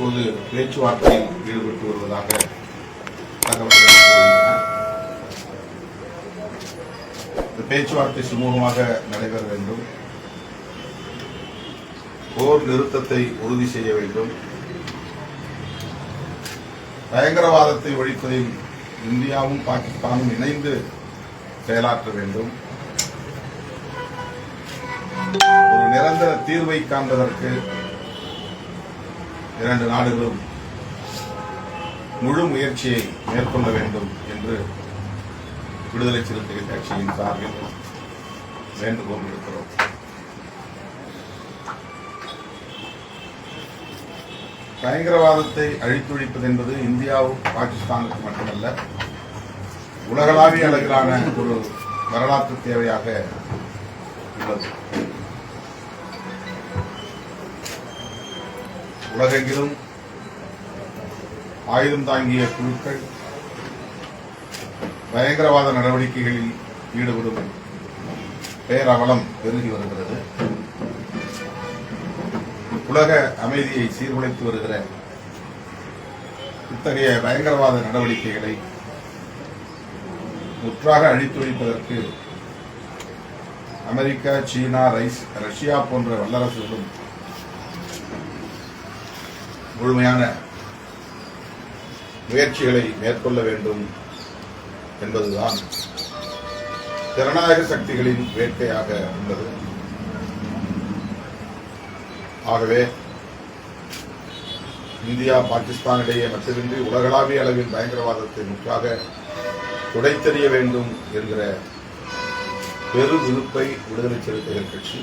தற்போது பேச்சுவார்த்தையில் ஈடுபட்டு வருவதாக தகவல்கள் இந்த பேச்சுவார்த்தை சுமூகமாக நடைபெற வேண்டும். போர் நிறுத்தத்தை உறுதி செய்ய வேண்டும். பயங்கரவாதத்தை ஒழிப்பதில் இந்தியாவும் பாகிஸ்தானும் இணைந்து செயலாற்ற வேண்டும். ஒரு நிரந்தர தீர்வை காண்பதற்கு இரண்டு நாடுகளும் முழு முயற்சியை மேற்கொள்ள வேண்டும் என்று விடுதலை சிறுத்தைகள் கட்சியின் சார்பில் வேண்டுகோள் விடுக்கிறோம். பயங்கரவாதத்தை அழித்தொழிப்பது என்பது இந்தியாவும் பாகிஸ்தானுக்கு மட்டுமல்ல உலகளாவிய அளவிலான ஒரு வரலாற்று தேவையாக உள்ளது. உலகெங்கிலும் ஆயுதம் தாங்கிய குழுக்கள் பயங்கரவாத நடவடிக்கைகளில் ஈடுபடும் பேரவலம் பெருகி வருகிறது. உலக அமைதியை சீர்குலைத்து வருகிற இத்தகைய பயங்கரவாத நடவடிக்கைகளை முற்றாக அழித்தொழிப்பதற்கு அமெரிக்கா சீனா ரைஸ் ரஷ்யா போன்ற வல்லரசுகளும் முழுமையான முயற்சிகளை மேற்கொள்ள வேண்டும் என்பதுதான் ஜனநாயக சக்திகளின் வேட்கையாக உள்ளது. ஆகவே இந்தியா பாகிஸ்தான் இடையே மட்டுமின்றி உலகளாவிய அளவில் பயங்கரவாதத்தை முற்றாக துடைத்தெறிய வேண்டும் என்கிற பெரு விருப்பை விடுதலை சிறுத்தைகள் கட்சி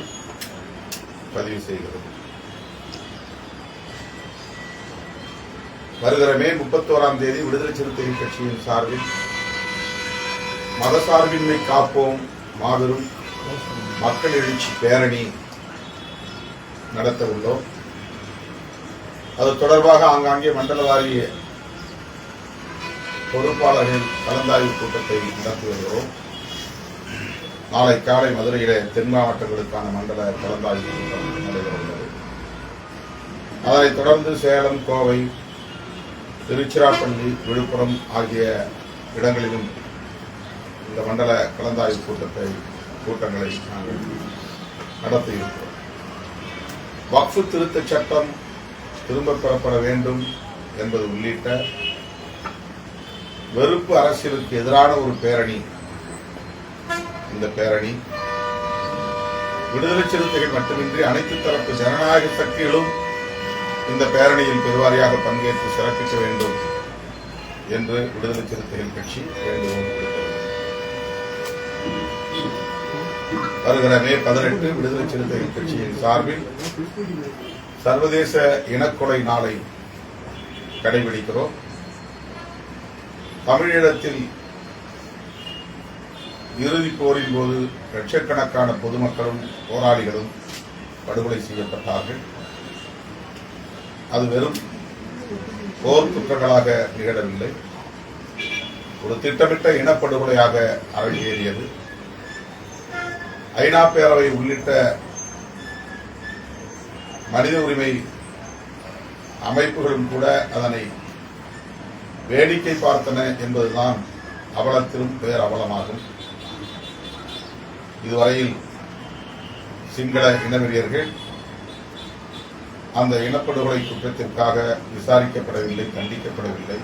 பதிவு செய்கிறது. வருகிற மே முப்பத்தோராம் தேதி விடுதலை சிறுத்தைகள் கட்சியின் சார்பில் மதசார்பின்மை காப்போம் மாபெரும் மக்கள் எழுச்சி பேரணி நடத்த உள்ளோம். அது தொடர்பாக ஆங்காங்கே மண்டல வாரிய பொறுப்பாளர்கள் கலந்தாய்வு கூட்டத்தை நடத்தி வருகிறோம். நாளை காலை மதுரையில தென் மாவட்டங்களுக்கான மண்டல கலந்தாய்வு கூட்டம் நடைபெற உள்ளது. அதனைத் தொடர்ந்து சேலம் கோவை திருச்சிராப்பள்ளி விழுப்புரம் ஆகிய இடங்களிலும் இந்த மண்டல கலந்தாய்வு கூட்டத்தை கூட்டங்களை நாங்கள் நடத்தி இருக்கிறோம். வக்ஃபு திருத்தச் சட்டம் திரும்ப பெறப்பட வேண்டும் என்பது உள்ளிட்ட வெறுப்பு அரசியலுக்கு எதிரான ஒரு பேரணி. இந்த பேரணி விடுதலை சிறுத்தைகள் மட்டுமின்றி அனைத்து தரப்பு ஜனநாயக சக்திகளும் இந்த பேரணியில் பெருவாரியாக பங்கேற்று சிறப்பிக்க வேண்டும் என்று விடுதலை சிறுத்தைகள் கட்சி வேண்டுகோள் வருகிற மே பதினெட்டு விடுதலை சிறுத்தைகள் கட்சியின் சார்பில் சர்வதேச இனக்கொலை நாளை கடைபிடிக்கிறோம். தமிழீழத்தில் இறுதிப் போரின் போது லட்சக்கணக்கான பொதுமக்களும் போராளிகளும் படுகொலை செய்யப்பட்டார்கள். அது வெறும் போர் குற்றங்களாக நிகழவில்லை. ஒரு திட்டமிட்ட இனப்படுகொலையாக அரங்கேறியது. ஐநா பேரவை உள்ளிட்ட மனித உரிமை அமைப்புகளும் கூட அதனை வேடிக்கை பார்த்தன என்பதுதான் அவலத்திலும் பேர் அவலமாகும். இதுவரையில் சிங்கள இனவெறியர்கள் அந்த இனப்படுகொலை குற்றத்திற்காக விசாரிக்கப்படவில்லை கண்டிக்கப்படவில்லை.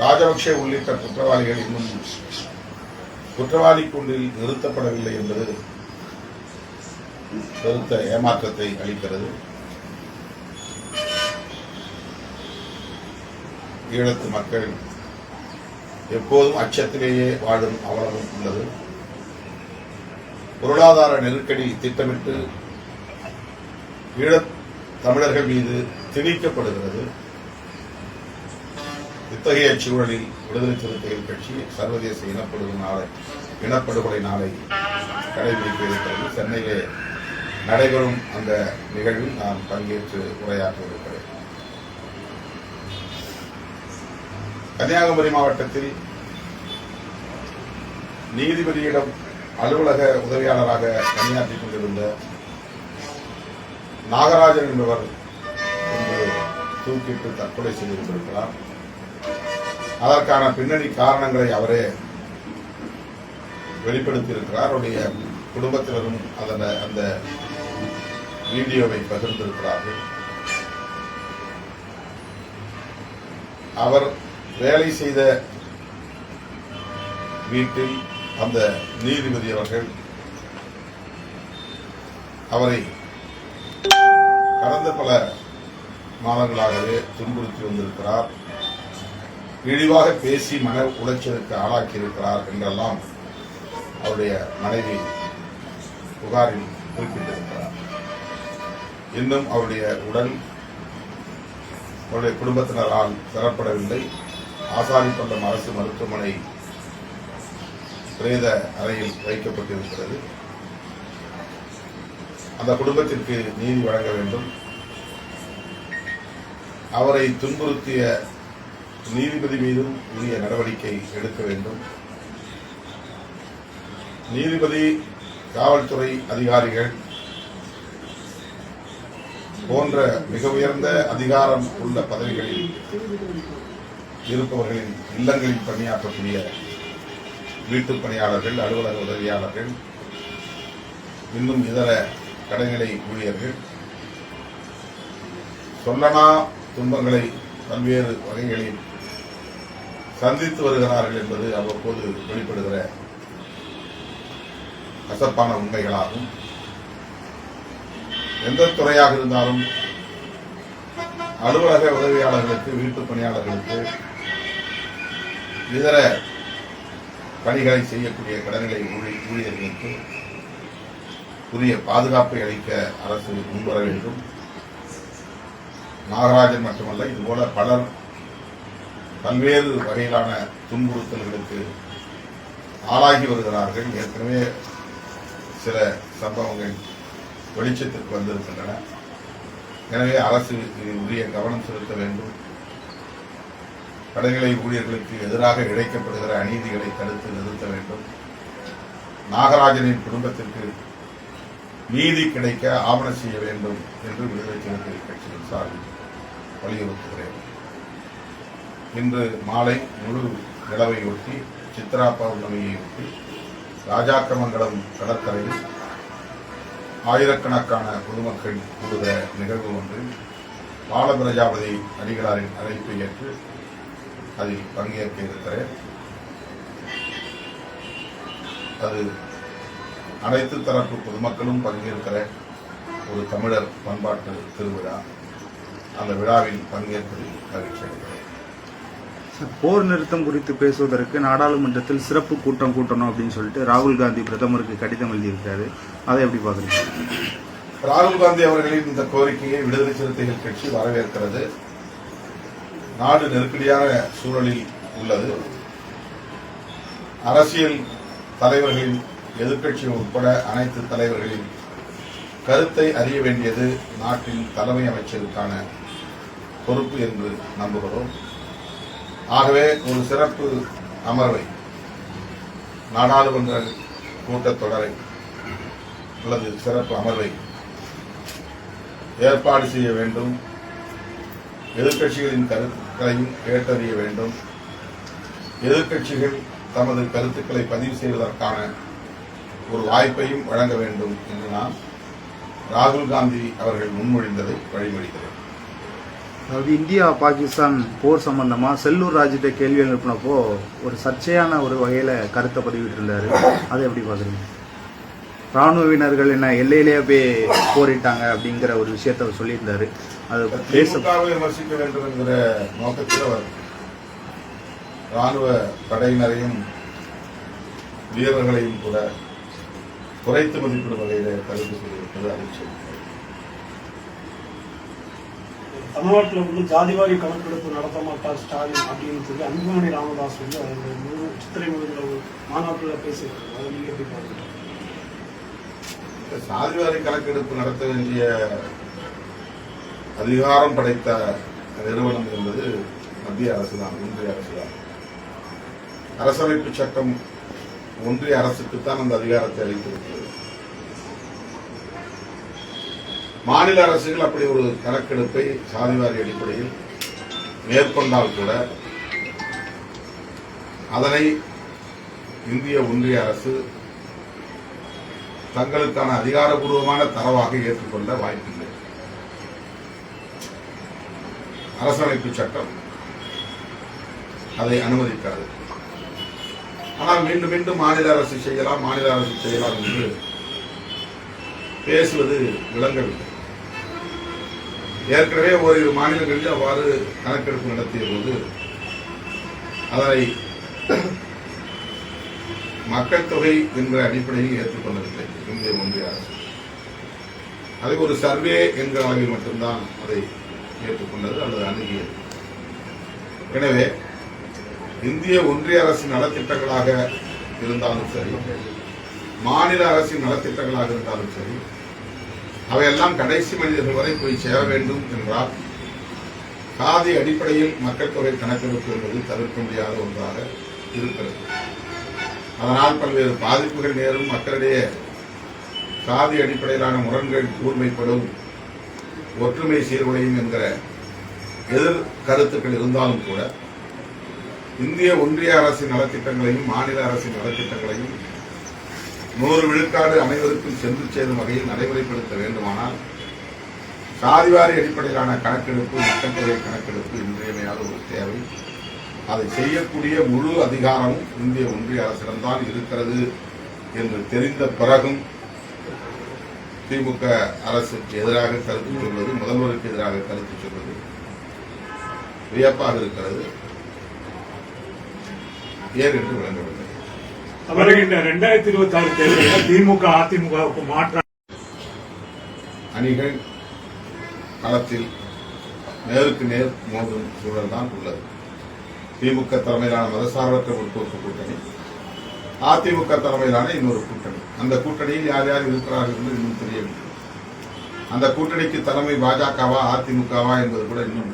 ராஜபக்சே உள்ளிட்ட குற்றவாளிகள் இன்னும் குற்றவாளி கூண்டில் நிறுத்தப்படவில்லை என்பது பெருத்த ஏமாற்றத்தை அளிக்கிறது. ஈழத்து மக்கள் எப்போதும் அச்சத்திலேயே வாழும் அவலமும் உள்ளது. பொருளாதார நெருக்கடி திட்டமிட்டு ஈழத் தமிழர்கள் மீது திணிக்கப்படுகிறது. இத்தகைய சூழலில் விடுதலை சிறுத்தைகள் கட்சி சர்வதேச இனப்படுகொலை நாளை இனப்படுகொலை நாளை கடைபிடிக்க இருக்கிறது. சென்னையிலே நடைபெறும் அந்த நிகழ்வில் நான் பங்கேற்று உரையாற்ற இருக்கிறேன் கன்னியாகுமரி மாவட்டத்தில் நீதிபதியிடம் அலுவலக உதவியாளராக பணியாற்றிக் கொண்டிருந்த நாகராஜன் என்பவர் தூக்கிட்டு தற்கொலை செய்திருக்கிறார் அதற்கான பின்னணி காரணங்களை அவரே வெளிப்படுத்தியிருக்கிறார். அவருடைய குடும்பத்தினரும் அதன் அந்த வீடியோவை பகிர்ந்திருக்கிறார்கள். அவர் வேலை செய்த வீட்டில் அந்த நீதிபதி அவர்கள் அவரை கடந்த பல மாதங்களாகவே துன்புறுத்தி வந்திருக்கிறார். இழிவாக பேசி மன உளைச்சலுக்கு ஆளாக்கி இருக்கிறார் என்றெல்லாம் அவருடைய மனைவி புகாரில் குறிப்பிட்டிருக்கிறார். இன்னும் அவருடைய உடல் அவருடைய குடும்பத்தினரால் பெறப்படவில்லை ஆசாரிப்பள்ளம் அரசு மருத்துவமனை பிரேத அறையில் வைக்கப்பட்டிருக்கிறது. அந்த குடும்பத்திற்கு நீதி வழங்க வேண்டும். அவரை துன்புறுத்திய நீதிபதி மீதும் உரிய நடவடிக்கை எடுக்க வேண்டும். நீதிபதி காவல்துறை அதிகாரிகள் போன்ற மிக உயர்ந்த அதிகாரம் உள்ள பதவிகளில் இருப்பவர்களின் இல்லங்களில் பணியாற்றக்கூடிய வீட்டுப் பணியாளர்கள் அலுவலக உதவியாளர்கள் இன்னும் இதர கடைநிலை ஊழியர்கள். சொல்லனா துன்பங்களை பல்வேறு வகைகளில் சந்தித்து வருகிறார்கள் என்பது அவ்வப்போது வெளிப்படுகிற கசப்பான உண்மைகளாகும். எந்த துறையாக இருந்தாலும் அலுவலக உதவியாளர்களுக்கு வீட்டுப் பணியாளர்களுக்கு இதர பணிகளை செய்யக்கூடிய கடனிலை ஊழி- ஊழியர்களுக்கு உரிய பாதுகாப்பை அளிக்க அரசு முன்வர வேண்டும். நாகராஜன் மட்டுமல்ல இதுபோல பலர் பல்வேறு வகையிலான துன்புறுத்தல்களுக்கு ஆளாகி வருகிறார்கள். ஏற்கனவே சில சம்பவங்கள் வெளிச்சத்திற்கு வந்திருக்கின்றன. எனவே அரசு உரிய கவனம் செலுத்த வேண்டும். கடைகளை ஊழியர்களுக்கு எதிராக இழைக்கப்படுகிற அநீதிகளை தடுத்து நிறுத்த வேண்டும். நாகராஜனின் குடும்பத்திற்கு நீதி கிடைக்க ஆவண செய்ய வேண்டும் என்று விடுதலை சிறுத்தைகள் கட்சியின் சார்பில் வலியுறுத்துகிறேன். இன்று மாலை முழு நிலவையொட்டி சித்ரா பௌர்ணமியையொட்டி ராஜாக்கமங்கலம் கடற்கரையில் ஆயிரக்கணக்கான பொதுமக்கள் கூடுகிற நிகழ்வு ஒன்றில் பாலபிரஜாபதி அடிகளாரின் அழைப்பை ஏற்று அதில் பங்கேற்க இருக்கிறேன். அது அனைத்து தரப்பு பொதுமக்களும் பங்கேற்கிற ஒரு தமிழர் பண்பாட்டு திருவிழா அந்த விழாவில் பங்கேற்பதில் மகிழ்ச்சி அடைகிறேன். போர் நிறுத்தம் குறித்து பேசுவதற்கு நாடாளுமன்றத்தில் சிறப்பு கூட்டம் கூட்டணும் அப்படின்னு சொல்லிட்டு ராகுல் காந்தி பிரதமருக்கு கடிதம் எழுதியிருக்காரு அதை எப்படி பாக்குறீங்க ராகுல் காந்தி அவர்களின் இந்த கோரிக்கையை விடுதலை சிறுத்தைகள் கட்சி வரவேற்கிறது. நாடு நெருக்கடியான சூழலில் உள்ளது. அரசியல் தலைவர்களின் எதிர்க்கட்சி உட்பட அனைத்து தலைவர்களின் கருத்தை அறிய வேண்டியது நாட்டின் தலைமை அமைச்சருக்கான பொறுப்பு என்று நம்புகிறோம். ஆகவே ஒரு சிறப்பு அமர்வை நாடாளுமன்ற கூட்டத்தொடரை அல்லது சிறப்பு அமர்வை ஏற்பாடு செய்ய வேண்டும். எதிர்க்கட்சிகளின் கருத்துக்களையும் கேட்டறிய வேண்டும். எதிர்க்கட்சிகள் தமது கருத்துக்களை பதிவு செய்வதற்கான ஒரு வாய்ப்பையும் வழங்க வேண்டும் என்று நான் ராகுல் காந்தி அவர்கள் முன்மொழிந்ததை வழிமொழிகிறேன் அதாவது இந்தியா பாகிஸ்தான் போர் சம்பந்தமா செல்லூர் ராஜிட்ட கேள்வி எழுப்பினப்போ ஒரு சர்ச்சையான ஒரு வகையில கருத்தை பதிவிட்டு இருந்தாரு அதை எப்படி பாக்குறீங்க ராணுவவினர்கள் என்ன எல்லையிலேயே போய் போரிட்டாங்க அப்படிங்கிற ஒரு விஷயத்த சொல்லியிருந்தாரு. அது பேச விமர்சிக்க வேண்டும் என்கிற நோக்கத்தில் அவர் ராணுவ படையினரையும் வீரர்களையும் கூட குறைத்து மதிப்பிடும் வகையில் கருத்து சொல்லியிருப்பது அதிர்ச்சி. தமிழ்நாட்டில் வந்து ஜாதிவாரி கணக்கெடுப்பு நடத்த மாட்டார் ஸ்டாலின் அப்படின்னு சொல்லி அன்புமணி ராமதாஸ் வந்து அந்த முழு சித்திரை முழுகிற மாநாட்டில் பேசியிருக்காங்க அதை நீங்கள் எப்படி பார்க்குறீங்க? இந்த சாதிவாரி கணக்கெடுப்பு நடத்த வேண்டிய அதிகாரம் படைத்த நிறுவனம் என்பது மத்திய அரசுதான் ஒன்றிய அரசுதான். அரசமைப்பு சட்டம் ஒன்றிய அரசுக்குத்தான் அந்த அதிகாரத்தை அளித்திருக்கிறது. மாநில அரசுகள் அப்படி ஒரு கணக்கெடுப்பை சாதிவாரி அடிப்படையில் மேற்கொண்டால் கூட அதனை இந்திய ஒன்றிய அரசு தங்களுக்கான அதிகாரபூர்வமான தரவாக ஏற்றுக்கொள்ள வாய்ப்பில்லை. அரசமைப்பு சட்டம் அதை அனுமதிக்காது. ஆனால் மீண்டும் மீண்டும் மாநில அரசு செய்யலாம் மாநில அரசு செய்யலாம் என்று பேசுவது விளங்கவில்லை ஏற்கனவே ஓரிரு மாநிலங்களில் அவ்வாறு கணக்கெடுப்பு நடத்திய போது அதனை மக்கள் தொகை என்ற அடிப்படையில் ஏற்றுக்கொள்ளவில்லை இந்திய ஒன்றிய அரசு. அதை ஒரு சர்வே என்கிற அளவில் மட்டும்தான் அதை ஏற்றுக்கொண்டது அல்லது அணுகியது. எனவே இந்திய ஒன்றிய அரசின் நலத்திட்டங்களாக இருந்தாலும் சரி மாநில அரசின் நலத்திட்டங்களாக இருந்தாலும் சரி அவையெல்லாம் கடைசி மனிதர்கள் வரை போய் சேர வேண்டும் என்றால் சாதி அடிப்படையில் மக்கள் தொகை கணக்கெடுப்பு என்பது தவிர்க்க முடியாத ஒன்றாக இருக்கிறது. அதனால் பல்வேறு பாதிப்புகள் நேரும் மக்களிடையே சாதி அடிப்படையிலான முரண்கள் கூர்மைப்படும் ஒற்றுமை சீர்குலையும் என்கிற எதிர் கருத்துக்கள் இருந்தாலும் கூட இந்திய ஒன்றிய அரசின் நலத்திட்டங்களையும் மாநில அரசின் நலத்திட்டங்களையும் நூறு விழுக்காடு அனைவருக்கும் சென்று சேரும் வகையில் நடைமுறைப்படுத்த வேண்டுமானால் சாதிவாரி அடிப்படையிலான கணக்கெடுப்பு மக்கள் தொகை கணக்கெடுப்பு இன்றியமையாத ஒரு தேவை. அதை செய்யக்கூடிய முழு அதிகாரமும் இந்திய ஒன்றிய அரசிடம்தான் இருக்கிறது என்று தெரிந்த பிறகும் திமுக அரசுக்கு எதிராக கருத்து சொல்வது முதல்வருக்கு எதிராக கருத்து சொல்வது வியப்பாக இருக்கிறது. ஏன் என்று விளங்கவில்லை வருகின்ற இரண்டாயிரத்தி இருபத்தி ஆறு தேர்தலில் திமுக அதிமுகவுக்கு மாற்றம் அணிகள் களத்தில் நேருக்கு நேர் மோதும் சூழல் தான் உள்ளது. திமுக தலைமையிலான மதசார்பற்ற முற்போக்கு கூட்டணி அதிமுக தலைமையிலான இன்னொரு கூட்டணி. அந்த கூட்டணியில் யார் யார் இருக்கிறார்கள் என்று இன்னும் தெரியவில்லை. அந்த கூட்டணிக்கு தலைமை பாஜகவா அதிமுகவா என்பது கூட இன்னும்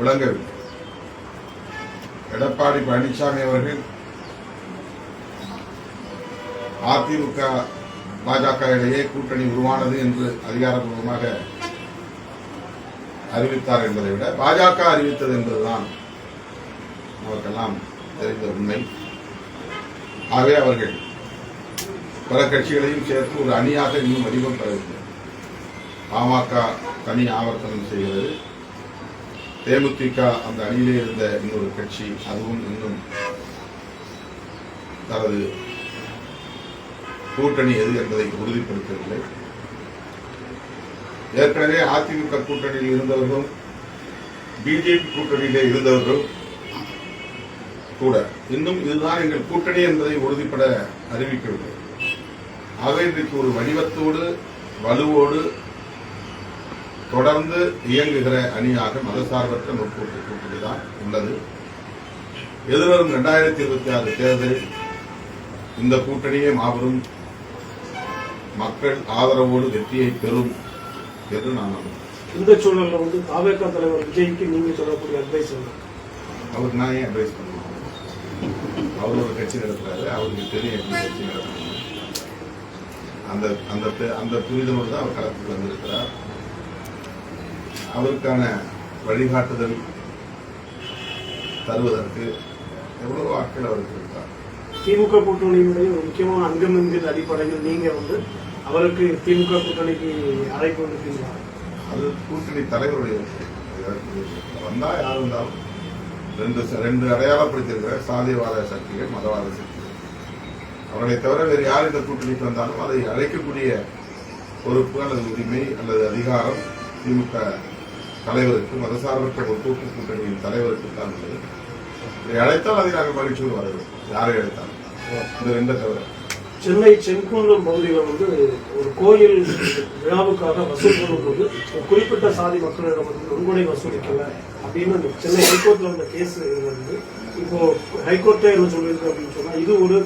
விளங்கவில்லை. எடப்பாடி பழனிசாமி அவர்கள் அதிமுக பாஜக இடையே கூட்டணி உருவானது என்று அதிகாரப்பூர்வமாக அறிவித்தார் என்பதை விட பாஜக அறிவித்தது என்பதுதான் நமக்கெல்லாம் தெரிந்த உண்மை. ஆகவே அவர்கள் பல கட்சிகளையும் சேர்த்து ஒரு அணியாக இன்னும் வடிவம் பெறவில்லை. பாமக தனி ஆவர்த்தனம் செய்கிறது. தேமுதிக அந்த அணியிலே இருந்த இன்னொரு கட்சி அதுவும் இன்னும் தனது கூட்டணி எது என்பதை உறுதிப்படுத்தவில்லை. ஏற்கனவே அதிமுக கூட்டணியில் இருந்தவர்களும் பிஜேபி கூட்டணியிலே இருந்தவர்களும் கூட இன்னும் இதுதான் எங்கள் கூட்டணி என்பதை உறுதிப்பட அறிவிக்கவில்லை. ஆகவே இன்றைக்கு ஒரு வடிவத்தோடு வலுவோடு தொடர்ந்து இயங்குகிற அணியாக மதசார்பற்ற முற்போக்கு கூட்டணி தான் உள்ளது. எதிர்வரும் இரண்டாயிரத்தி இருபத்தி ஆறு தேர்தலில் இந்த கூட்டணியே மாபெரும் மக்கள் ஆதரவோடு வெற்றியை பெறும் என்று நான் நம்புகிறேன். இந்த சூழல்ல வந்து தாவேகா தலைவர் விஜய்க்கு நீங்க சொல்லக்கூடிய அட்வைஸ் என்ன? அவருக்கு நான் ஏன் அட்வைஸ் பண்ணுவேன்? அவர் ஒரு கட்சி நடத்துறாரு அவருக்கு தெரியும் எப்படி கட்சி நடத்தணும். அந்த அந்த அந்த புரிதலோடு தான் அவர் களத்துக்கு வந்திருக்கிறார். அவருக்கான வழிகாட்டுதல் தருவதற்கு எவ்வளவு ஆட்கள் அவருக்கு இருக்கார் திமுக கூட்டணியினுடைய ஒரு முக்கியமான அங்கம் என்கிற அடிப்படையில் நீங்க வந்து அவருக்கு திமுக கூட்டணிக்கு அழைப்பு விடுப்பீங்களா அது கூட்டணி தலைவருடைய விஷயம். வந்தா யார் வந்தாலும் ரெண்டு ச- ரெண்டு அடையாளப்படுத்தியிருக்கிற சாதியவாத சக்திகள் மதவாத சக்திகள். அவர்களை தவிர வேறு யார் இந்த கூட்டணிக்கு வந்தாலும் அதை அழைக்கக்கூடிய பொறுப்பு அல்லது உரிமை அல்லது அதிகாரம் திமுக தலைவருக்கு மதசார்பற்ற முற்போக்கு கூட்டணியின் தலைவருக்கு தான் உள்ளது. இதை அழைத்தால் அதை நாங்கள் மகிழ்ச்சியோடு வரவேற்போம். யாரை அழைத்தாலும். இந்த ரெண்டை தவிர. சென்னை செங்குன்றம் பகுதியில் வந்து ஒரு கோயில் விழாவுக்காக வசூல் பண்ணும்போது ஒரு குறிப்பிட்ட சாதி மக்களிடம் வந்து நன்கொடை வசூலிக்கல அப்படின்னு அந்த சென்னை ஹைகோர்ட்டில் வந்த கேஸ் வந்து இப்போ ஹைகோர்ட்டே என்ன சொல்லியிருக்கு அப்படின்னு சொன்னால் இது ஒரு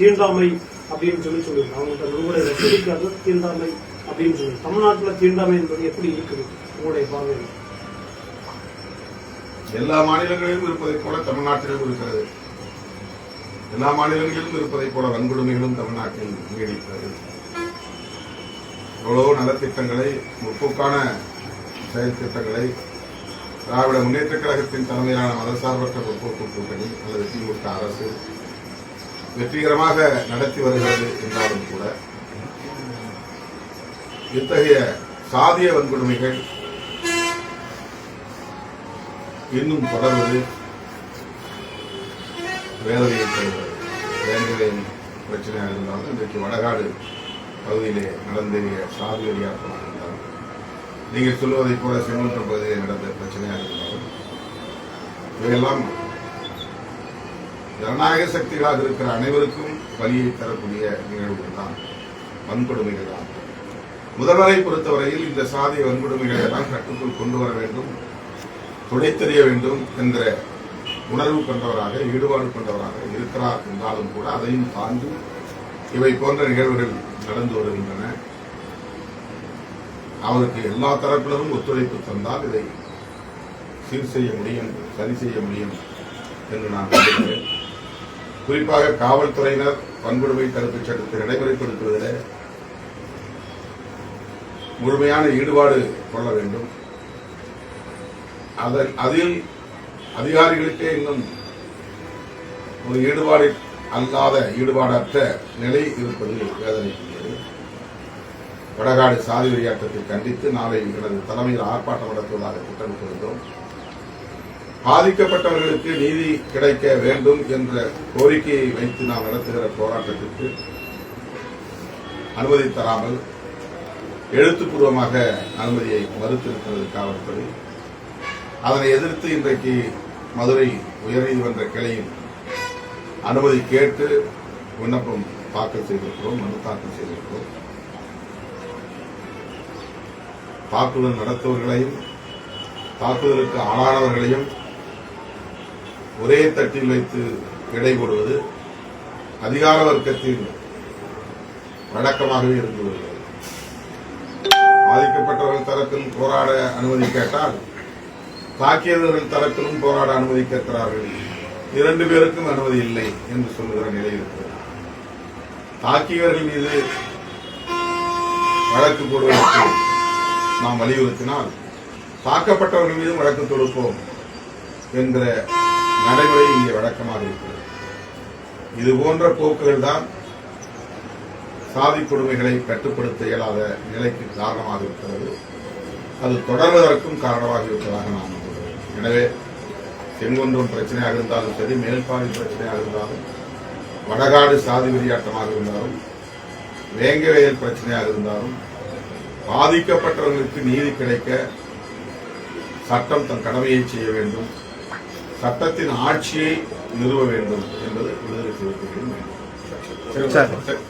தீண்டாமை அப்படின்னு சொல்லி சொல்லியிருக்கு. அவங்கள்ட்ட நன்கொடை வசூலிக்காத தீண்டாமை அப்படின்னு சொல்லி. தமிழ்நாட்டுல தீண்டாமை என்பது எப்படி இருக்குது? உங்களுடைய பார்வையில். எல்லா மாநிலங்களிலும் இருப்பதைப் போல தமிழ்நாட்டிலும் இருக்கிறது. எல்லா மாநிலங்களிலும் இருப்பதைப் போல வன்கொடுமைகளும் தமிழ்நாட்டில் நீடிக்கிறது எவ்வளோ நலத்திட்டங்களை முற்போக்கான செயல் திட்டங்களை திராவிட முன்னேற்றக் கழகத்தின் தலைமையிலான மதசார்பற்ற முற்போக்கு கூட்டணி அல்லது திமுக அரசு வெற்றிகரமாக நடத்தி வருகிறது என்றாலும் கூட இத்தகைய சாதிய வன்கொடுமைகள் இன்னும் தொடர்வது வேதனையை தருகிறது பிரச்சனையாக இருந்தாலும் இன்றைக்கு வடகாடு பகுதியிலே நடந்தேறிய சாதி இருந்தாலும் நீங்கள் சொல்வதைப் போல செங்குன்றம் பகுதியில் நடந்த பிரச்சனையாக இருந்தாலும் இவையெல்லாம் ஜனநாயக சக்திகளாக இருக்கிற அனைவருக்கும் வலியை தரக்கூடிய நிகழ்வுகள் தான் வன்கொடுமைகள் தான். முதல்வரை பொறுத்தவரையில் இந்த சாதிய வன்கொடுமைகளை எல்லாம் கட்டுக்குள் கொண்டு வர வேண்டும் துடைத்தெறிய வேண்டும் என்ற உணர்வு கொண்டவராக ஈடுபாடு கொண்டவராக இருக்கிறார் என்றாலும் கூட அதையும் தாண்டி இவை போன்ற நிகழ்வுகள் நடந்து வருகின்றன. அவருக்கு எல்லா தரப்பினரும் ஒத்துழைப்பு தந்தால் இதை சீர் செய்ய முடியும் சரி செய்ய முடியும் என்று நான் நம்புகிறேன். குறிப்பாக காவல்துறையினர் வன்கொடுமை தடுப்புச் சட்டத்தை நடைமுறைப்படுத்துவதில் முழுமையான ஈடுபாடு கொள்ள வேண்டும். அதில் அதிகாரிகளுக்கே இன்னும் ஒரு ஈடுபாடு அல்லாத ஈடுபாடற்ற நிலை இருப்பது வேதனைக்குரியது. வடகாடு சாதி வெறியாட்டத்தை கண்டித்து நாளை எனது தலைமையில் ஆர்ப்பாட்டம் நடத்துவதாக திட்டமிட்டிருந்தோம். பாதிக்கப்பட்டவர்களுக்கு நீதி கிடைக்க வேண்டும் என்ற கோரிக்கையை வைத்து நாம் நடத்துகிற போராட்டத்திற்கு அனுமதி தராமல் எழுத்துப்பூர்வமாக அனுமதியை மறுத்திருக்கிறது காவல்துறை. அதனை எதிர்த்து இன்றைக்கு மதுரை உயர்நீதிமன்ற கிளையில் அனுமதி கேட்டு விண்ணப்பம் தாக்கல் செய்திருக்கிறோம் மனு தாக்கல் செய்திருக்கிறோம். தாக்குதல் நடத்துவர்களையும் தாக்குதலுக்கு ஆளானவர்களையும் ஒரே தட்டில் வைத்து இடை போடுவது அதிகார வர்க்கத்தின் வழக்கமாகவே இருந்து வருகிறது. பாதிக்கப்பட்டவர்கள் தரப்பில் போராட அனுமதி கேட்டால் தாக்கியவர்கள் தரப்பிலும் போராட அனுமதி கேட்கிறார்கள். இரண்டு பேருக்கும் அனுமதி இல்லை என்று சொல்லுகிற நிலை இருக்கிறது. தாக்கியவர்கள் மீது வழக்கு போடுவதற்கு நாம் வலியுறுத்தினால் தாக்கப்பட்டவர்கள் மீதும் வழக்கு தொடுப்போம் என்ற நடைமுறை இங்கே வழக்கமாக இருக்கிறது. இது போன்ற போக்குகள் தான் சாதி கொடுமைகளை கட்டுப்படுத்த இயலாத நிலைக்கு காரணமாக இருக்கிறது. அது தொடர்வதற்கும் காரணமாக இருப்பதாக நான் எனவே செங்குன்றம் பிரச்சனையாக இருந்தாலும் சரி மேல்பாடி பிரச்சனையாக இருந்தாலும் வடகாடு சாதி வெறியாட்டமாக இருந்தாலும் வேங்கவேல் பிரச்சனையாக இருந்தாலும் பாதிக்கப்பட்டவர்களுக்கு நீதி கிடைக்க சட்டம் தன் கடமையை செய்ய வேண்டும். சட்டத்தின் ஆட்சியை நிறுவ வேண்டும் என்பது விடுதலை சிறுத்தைகளின் வேண்டும்